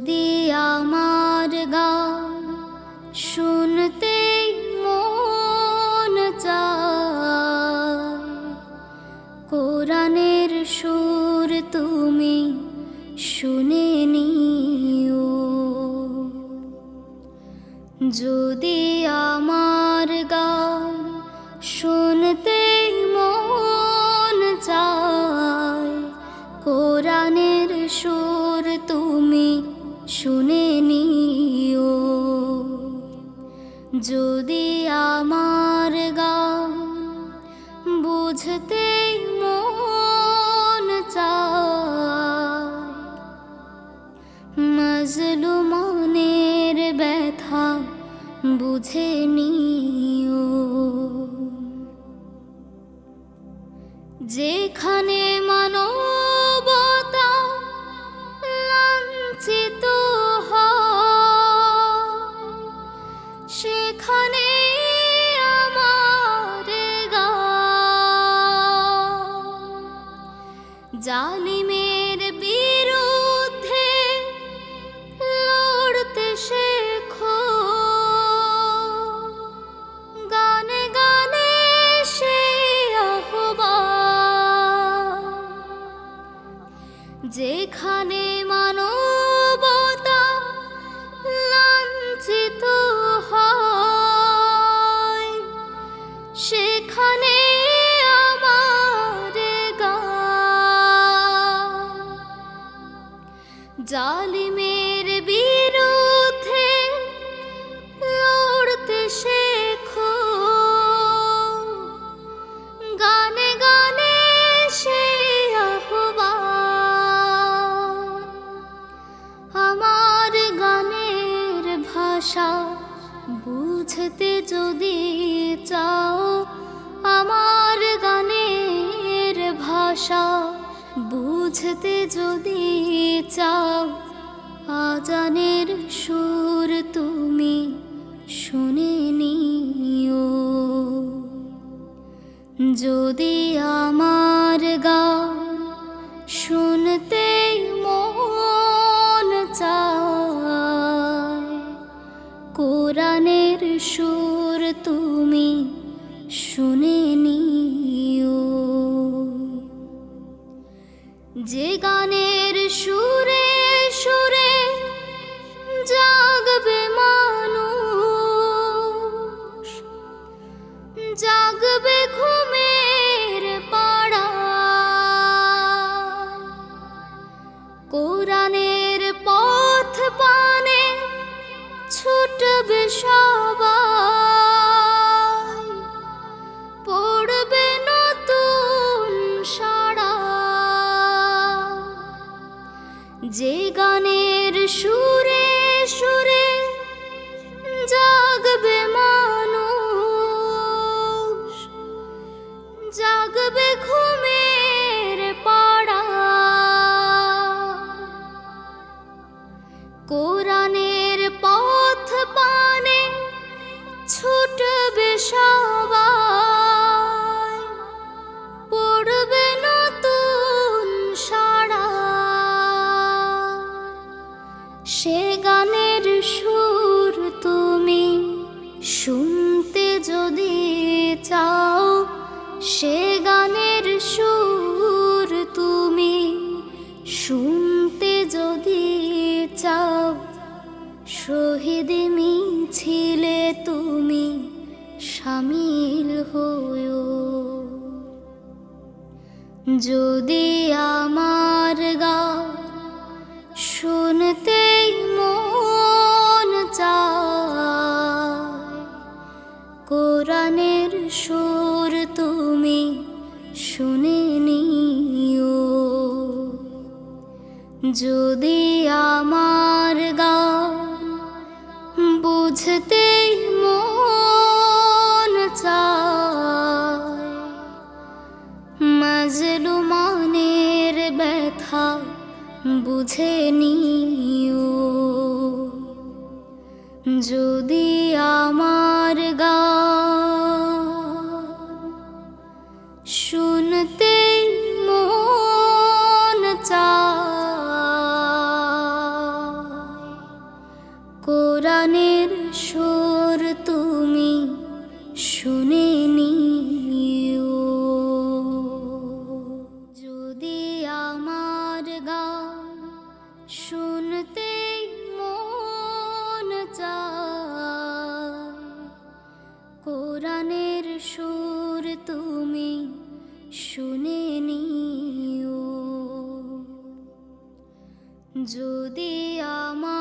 যদি আমার গা শুনতে মন চায় কোরআনের সুর তুমি শুনে নিও। যদি আমার নিও। যদি আমার গান বুঝতে মন চায় মজলুমানের ব্যথা বুঝে নিও সেখানে আমার জালিমের বিরুদ্ধে লড়তে শেখো। গানে গানে সে আহ্বান। যেখানে জালিমের বিরুদ্ধে লড়তে শেখো। গানে গানে সে আমার গানের ভাষা বুঝতে যদি চাও, আমার গানের ভাষা বুঝতে যদি চাও, আজানের সুর তুমি শুনে নিও। যদি আমার গান শুনতে মন চায়, কোরআনের সুর তুমি শুনে নিও। যে গানের সুরে সুরে জাগবে মানুষ জাগবে ঘুমের পাড়া। কোরআনের পথ পানে ছুটবে সবাই। চাও। শহীদ মিছিলে তুমি সামিল হও যদি আমার গান শুনতেই মন চায়, কোরআনের সুর তুমি শুনে নিও। যদি আমার মাজলুমানের ব্যথা বুঝে নিও। যদি আমার গা শুনতে মন কোরআনের সুর কোরআনের সুর তুমি শুনে নিও। যদি আমার